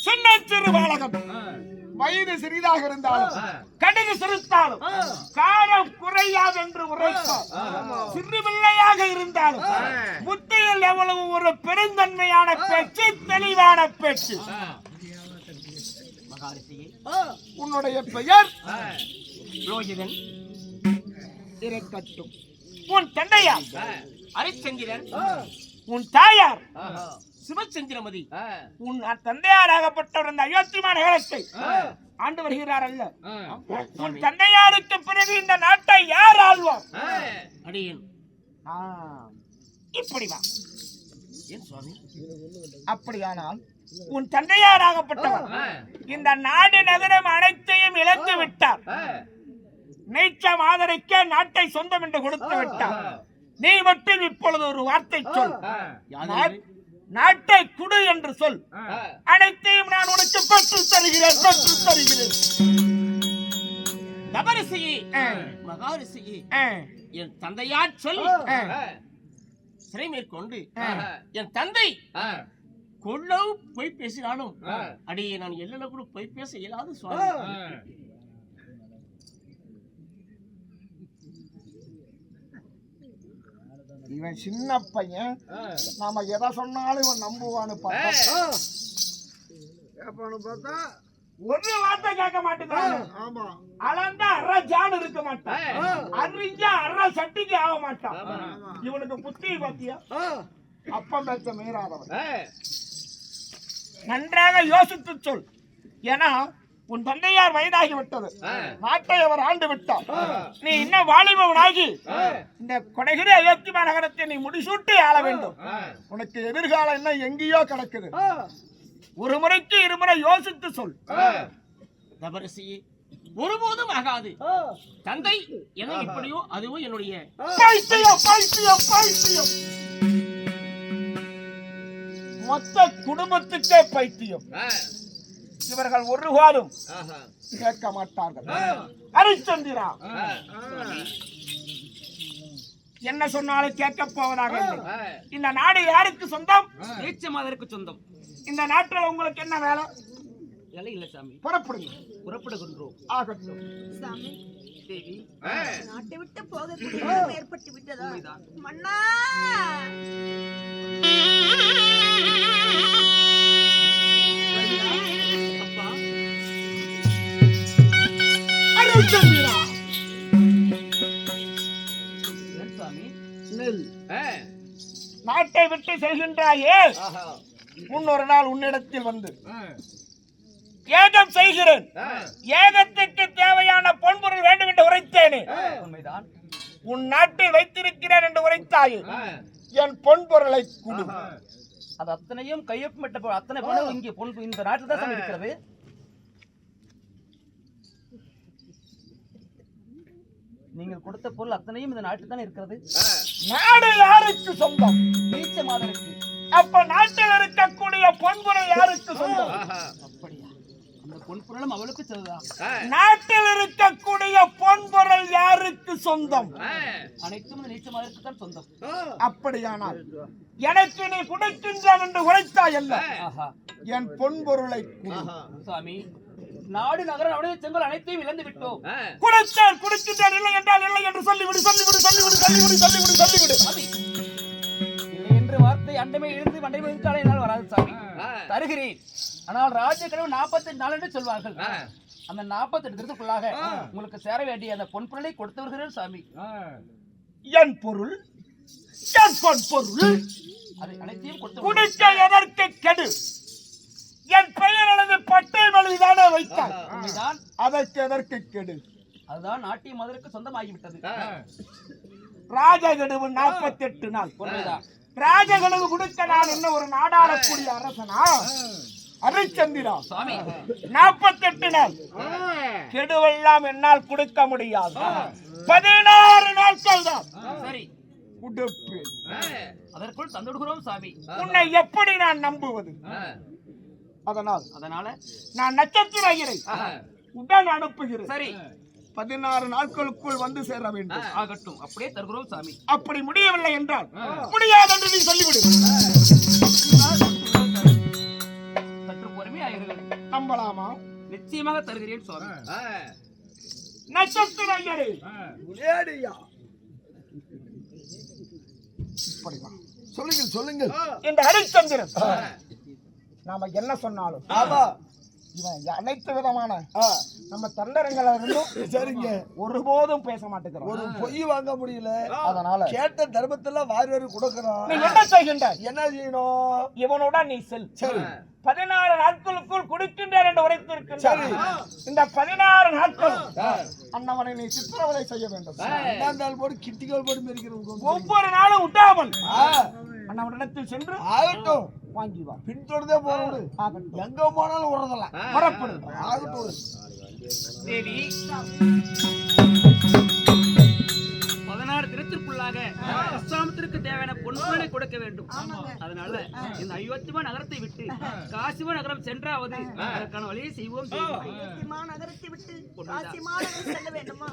சின்ன சிறு பாலகம் வயது சிறிதாக இருந்தாலும் கடுகு சிறுத்தாலும் காரம் குறையாதென்று உரைப்பார் சிறு பிள்ளையாக இருந்தாலும் புத்தியில் எவ்வளவு ஒரு பெருந்தன்மையான பேச்சு தெளிவான பேச்சு. உன்னுடைய பெயர் புரோகிதன். இருக்கட்டும். உன் தந்தையார் அரிச்சந்திரன். உன் தாயார் சிவச்சந்திரமதி. உன் தந்தையாராகப்பட்டவர் இந்த அயோத்திமா நகரத்தை ஆண்டு வருகிறார் அல்ல உன் தந்தையாருக்கு பிறகு இந்த நாட்டை யார் ஆள்வார்? அடியேன். இப்படி வா. ஏன் சுவாமி? அப்படியானால் உன் தந்தையாராகப்பட்டவர் இந்த நாடு நகரம் அனைத்தையும் இழந்து விட்டார். நீச்ச மாதரைக்கே நாட்டை சொந்தம் என்று கொடுத்து விட்டார். நீ மட்டும் இப்பொழுது ஒரு வார்த்தை சொல். நாட்டை குடு என்று சொல். அனைத்தையும் நான் உனக்கு பெற்று தருகிறேன் பெற்று தருகிறேன். தபரிசியே. மகாரிசியே. ஆ, என் தந்தையார் சொல்லி ஆ, சிறை மேற்கொண்டு. என் தந்தை. கொள்ளவு பொய் பேசினாலும். அடியே நான் எல்லையில கூட பொய் பேச இயலாது சுவாமி. இவன் சின்ன பையன். நாம எதை சொன்னாலும் இவன் நம்புவான்னு பார்த்தா பார்த்தா ஒரு வார்த்தை கேட்க மாட்டேங்கிறான். ஆமா. அளந்தா அரை ஜான் இருக்க மாட்டான். அறிஞ்சா அரை சட்டிக்கு ஆக மாட்டான். இவனுக்கு புத்தி பாத்தியா? அப்பம் பேச்ச மீறாதவன் நன்றாக யோசித்து சொல். ஏன்னா உன் தந்தையார் வயதாகி விட்டது நாட்டை அவர் ஆண்டு விட்டார். நீ இன்னும் வாலிபவனாகி இந்த கொடைகிரி அயோத்திமா நகரத்தை நீ முடிசூட்டி ஆள வேண்டும். உனக்கு எதிர்காலம் இன்னும் எங்கேயோ கிடக்குது. ஒரு முறைக்கு இருமுறை யோசித்து சொல். தபரிசியே ஒருபோதும் ஆகாது. தந்தை என்ன இப்படியோ அதுவும் என்னுடைய பைத்தியம் பைத்தியம் பைத்தியம். மொத்த குடும்பத்துக்கே பைத்தியம். இவர்கள் ஒரு காலம் கேட்க மாட்டார்கள் ஹரிச்சந்திரா என்ன சொன்னாலும் கேட்க போவதாக இல்லை. இந்த நாடு யாருக்கு சொந்தம்? நீச்சமாதருக்கு சொந்தம். இந்த நாட்டில் உங்களுக்கு என்ன வேலை? இலை இல்ல சாமி. புறப்படுங்க. புறப்படுகின்றோம். ஆகட்டும். சாமி தேவி. நாட்டை விட்டு நிலைமை ஏற்பட்டு விட்டதா? மன்னா. நாட்டை விட்டு செல்கின்றாயே. முன்னொரு நாள் உன்னிடத்தில் வந்து ஏகம் செய்கிறேன். ஏகத்துக்கு தேவையான பொன்பொருள் வேண்டும் என்று உரைத்தேனே. உண்மைதான் உன் நாட்டில் வைத்திருக்கிறேன் என்று உரைத்தாயே. என் பொன்பொருளை கொடு. அது அத்தனையும் கையொப்பமிட்ட அத்தனை பணம் இங்கே பொன் இந்த நாட்டில் தான் இருக்கிறது நீங்கள் கொடுத்த பொருள் அத்தனையும் இந்த நாட்டில் தான் இருக்கிறது? நாடு யாருக்கு சொந்தம்? நீச்ச மாதருக்கு அப்ப நாட்டில் இருக்கக்கூடிய பொன்பொருள் யாருக்கு சொந்தம்? அப்படியா? அந்த அவளுக்கு செல்லுதான் நாட்டில் இருக்கக்கூடிய பொன்பொருள் யாருக்கு சொந்தம்? அனைத்தும் நீச்ச மாதருக்கு தான் சொந்தம். அப்படியானால் எனக்கு நீ கொடுக்கின்றான் என்று உரைத்தாய் அல்ல. என் பொன்பொருளை சுவாமி நாடு நகரம் அவனுடைய செங்கல் அனைத்தையும் இழந்து விட்டோம். கொடுத்தால் கொடுக்கின்றான் இல்லை என்றால் இல்லை என்று சொல்லிவிடு சொல்லிவிடு சொல்லிவிடு சொல்லிவிடு சொல்லிவிடு சொல்லிவிடு. இல்லை என்ற வார்த்தை அண்டமே எழுந்து மண்டை எழுத்தாலே என்னால் வராது சாமி. தருகிறேன். ஆனால் ராஜ்ய கனவு நாற்பத்தெட்டு நாள் என்று சொல்வார்கள். அந்த நாற்பத்தெட்டு தினத்துக்குள்ளாக உங்களுக்கு சேர வேண்டிய அந்த பொன் பொருளை கொடுத்து வருகிறேன் சாமி. என் பொருள் என் பொன் பொருள். அதை அனைத்தையும் கொடுத்து கெடு? என் பெயர் எனது பட்டை வழிதானே வைத்தார் அதற்கு எதற்கு கெடு? அதுதான் நாட்டிய மதருக்கு சொந்தமாகிவிட்டது. ராஜகடுவு நாற்பத்தி எட்டு நாள் ராஜகடுவு கொடுக்க நான் என்ன? ஒரு நாடாளக்கூடிய அரசனா? அரிச்சந்திரா சுவாமி. நாற்பத்தெட்டு நாள். கெடுவெல்லாம் என்னால் கொடுக்க முடியாது. பதினாறு நாட்கள் தான். சரி. உடுப்பேன் அதற்குள் தந்துடுகிறோம் சாமி உன்னை எப்படி நான் நம்புவது? அதனால் அதனால நான் நட்சத்திர ஐயரை உடன் அனுப்புகிறேன். சரி. பதினாறு நாட்களுக்குள் வந்து சேர வேண்டும். ஆகட்டும். அப்படியே தருகிறோம் சாமி. அப்படி முடியவில்லை என்றால் முடியாது என்று நீ சொல்லிவிடு. சற்று பொறுமையாயிருங்கள். நம்பலாமா? நிச்சயமாக தருகிறேன் சுவாமி. நட்சத்திர ஐயரே முனியாடியா இப்படி வா. சொல்லுங்கள் சொல்லுங்கள். இந்த ஹரிச்சந்திரன் நாம என்ன சொன்னாலும். ஆமா. இவன் அனைத்து விதமான நம்ம தண்டரங்களை இருந்தும் சரிங்க. ஒருபோதும் பேச மாட்டேங்கிறோம் ஒரு பொய் வாங்க முடியல. அதனால. கேட்ட தர்மத்தெல்லாம் வாரி வாரி கொடுக்கறோம் நீ என்ன செய்கின்றாய்? என்ன செய்யணும்? இவனுடன் நீ செல். சரி. பதினாறு நாட்களுக்குள் கொடுக்கின்றார் என்று உரைத்திருக்கின்றார் சரி. இந்த பதினாறு நாட்கள் அண்ணவனை நீ சித்திரவதை செய்ய வேண்டும். போட்டு கிட்டிகள் போட்டு ஒவ்வொரு நாளும் விட்டாமல் ஆ, அண்ணவனிடத்தில் சென்று ஆகட்டும். வாங்கி வா பின்தொடர்ந்தே ஆகட்டும் எங்க போனாலும் விடுறதில்ல புறப்படு ஆகட்டும். தேவி பதினாறு தினத்திற்குள்ளாக அஸ்ஸாமத்திற்கு தேவையான பொன்முறை கொடுக்க வேண்டும். அதனால இந்த அயோத்திமா நகரத்தை விட்டு காசிமா நகரம் சென்றாவது அதற்கான வழியை செய்வோம் நகரத்தை விட்டு காசி மாநகரம் செல்ல வேண்டுமா?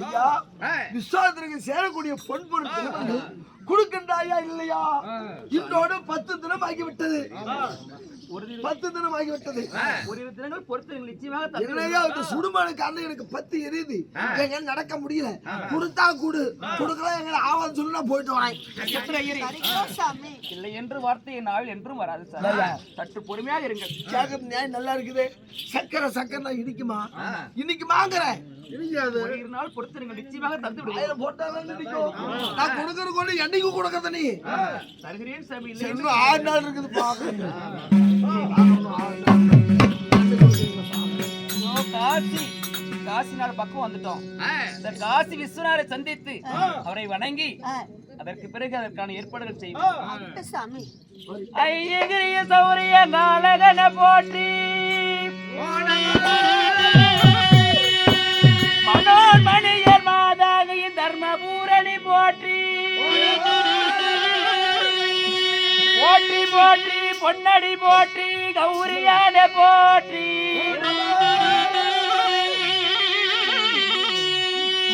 ஐயா விஸ்வாசத்திற்கு சேரக்கூடிய பொன் பொருட்கள் கொடுக்கின்றாயா இல்லையா? இன்னோடு பத்து தினம் ஆகிவிட்டது பத்து தினம் ஆகிவிட்டது ஒரு தினங்கள் பொறுத்து நிச்சயமாக சுடுமனுக்கு அண்ணன் எனக்கு பத்து எரியுது. எங்க நடக்க முடியல. கொடுத்தா குடு. கொடுக்கலாம் எங்க ஆவான்னு சொல்லி நான் போயிட்டு வரேன். இல்லை என்று வார்த்தை நாள் என்றும் வராது சார். சற்று பொறுமையாக இருங்கள். கேட்கறது நியாயம் நல்லா இருக்குது. சக்கரை சக்கரை நான் இனிக்குமா? இன்னைக்கு வாங்குறேன் இனிக்காது. ஒரு இரு நாள் பொறுத்து நீங்கள் நிச்சயமாக தந்து விடுங்கள். அதுல போட்டாதான் நான் கொடுக்கற கொண்டு என்னைக்கு கொடுக்கறத நீ. தருகிறேன் சாமி. இன்னும் ஆறு நாள் இருக்குது பாக்குறேன் ஓ, காசி காசி நாள் பக்கம் வந்துட்டோம். இந்த காசி விஸ்வநாதரை சந்தித்து அவரை வணங்கி அதற்கு பிறகு அதற்கான ஏற்பாடுகள் செய்வோம். ஐயகிரிய சௌரிய நாளகன போற்றி. மனோன்மணியர் மாதாகையின் தர்மபூரணி போற்றி. போற்றி போற்றி. பொன்னடி போற்றி கௌரியான போற்றி.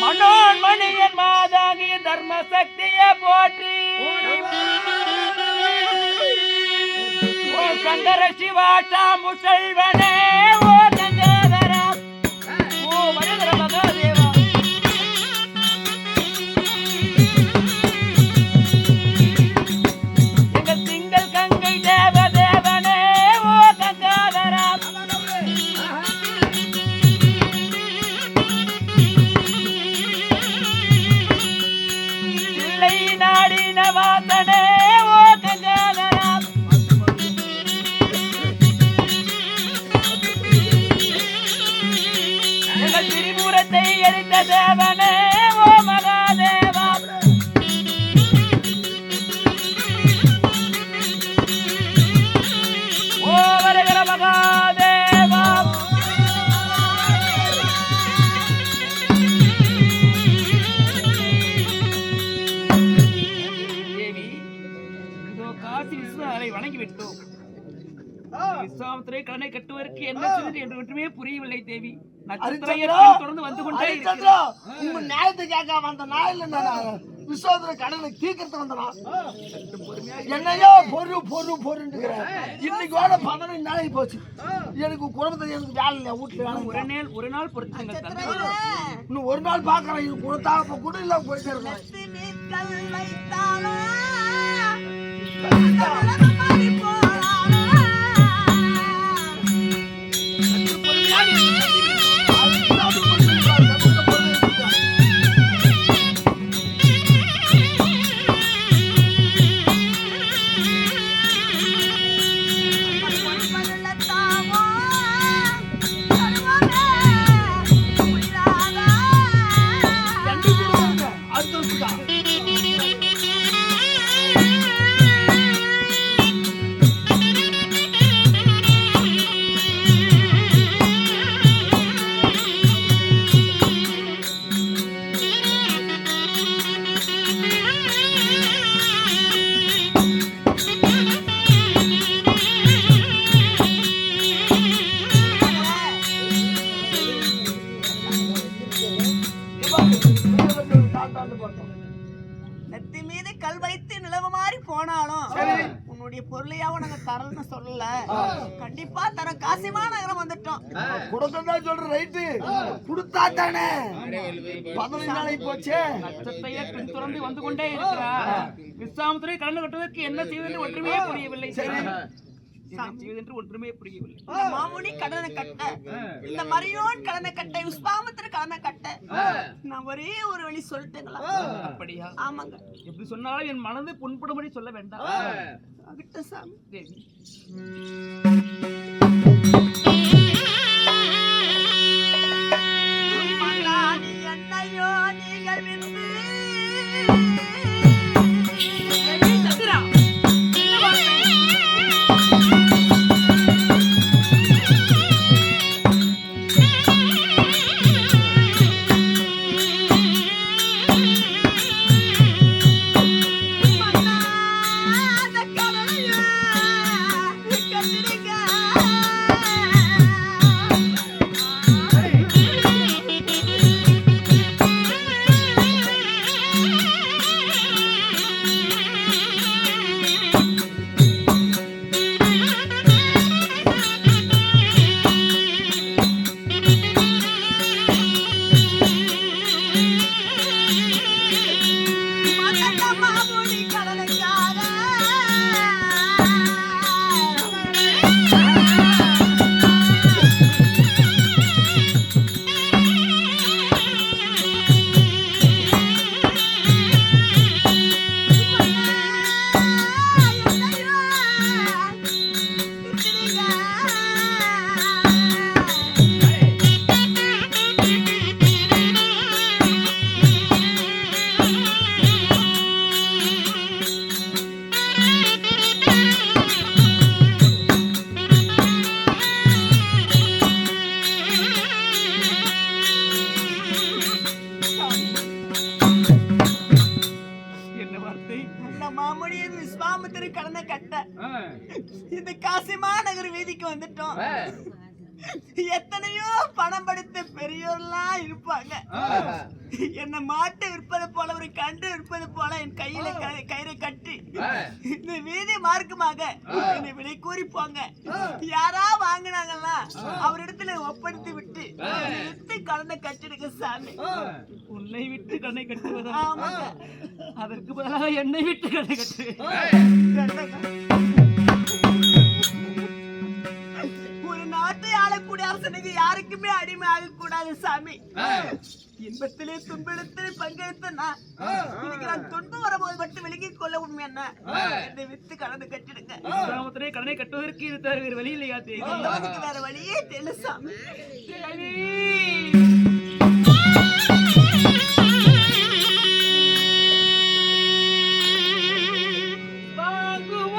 மனோன்மணியன் மாதாகியின் தர்ம சக்தியை போற்றி சங்கர சிவாட்டா முசல்வனே காசி விஸ்வரை வணங்கி விட்டோம் விஸ்வாமத்திரை கடனை கட்டுவதற்கு என்ன செய்வது என்று ஒன்றுமே புரியவில்லை தேவி. தொடர்ந்து வந்து கொண்டே உங்க நியாயத்தை கேட்க வந்த நான் இல்ல நான் விஸ்வாசத்துல கடனை தீர்க்கறது வந்தனா என்னையோ பொறு பொறு பொருன்னு இன்னைக்கு வேலை பதினஞ்சு நாளைக்கு போச்சு. எனக்கு குடும்பத்துல எனக்கு வேலை இல்லை? வீட்டுல வேலை ஒரு. நாள் ஒரு நாள் பொறுத்துங்கள் தந்தை இன்னும் ஒரு நாள் பாக்குறேன் இது கொடுத்தா அப்ப கூட இல்ல போயிட்டு இருக்கேன் நெத்தி மீது கல் வைத்து நிலவு மாறி போனாலும் உன்னுடைய பொருளையாவ நாங்க தரலன்னு சொல்லல. கண்டிப்பா தர காசிமா நகரம் வந்துட்டோம். கொடுக்கதான் சொல்ற ரைட்டு. கொடுத்தா தானே? பதினஞ்சு நாளைக்கு போச்சே. நட்சத்திர பின் தொடர்ந்து வந்து கொண்டே இருக்கிறார். விஸ்வாமத்திரை கடன் கட்டுவதற்கு என்ன செய்வது ஒன்றுமே புரியவில்லை. செய்வது என்று ஒன்றுமே புரியவில்லை. இந்த மாமுனி கடனை கட்ட இந்த மரியோன் கடனை கட்ட விஸ்வாமத்திர கடனை கட்ட நான் ஒரே ஒரு வழி சொல்லட்டுங்களா? அப்படியா? ஆமாங்க. எப்படி சொன்னாலும் என் மனது புண்படும்படி சொல்ல வேண்டாம். அகிட்ட சாமி. வந்துட்டோம் எத்தனையோ பணம் படுத்த பெரியோர்லாம் இருப்பாங்க. என்ன மாட்டு விற்பது போல ஒரு கண்டு விற்பது போல என் கையில க- கயிறை கட்டி இந்த வீதி மார்க்கமாக என்னை விலை கூறி போங்க யாரா வாங்கினாங்கன்னா அவரிடத்துல ஒப்படைத்து விட்டு வித்து கடனை கட்டிடுங்க சாமி. உன்னை விட்டு கடனை கட்டுவதா? ஆமாங்க. அதற்கு பதிலாக என்னை விட்டு கடனை கட்டு அரசனுக்கு யாருக்குமே அடிமை ஆகக்கூடாது சாமி. இன்பத்திலே துன்பத்திலே பங்கெடுத்த நான். இன்னைக்கு நான் துன்பம் வரும்போது மட்டும் விலகிக் கொள்ள உண்மை என்ன என்னை வித்து கடந்து கட்டிடுங்க. கடனை கட்டுவதற்கு இது தவிர வேறு வழி இல்லையா தேவி? அதுக்கு வேற வழியே தெரியல சாமி. தேவி!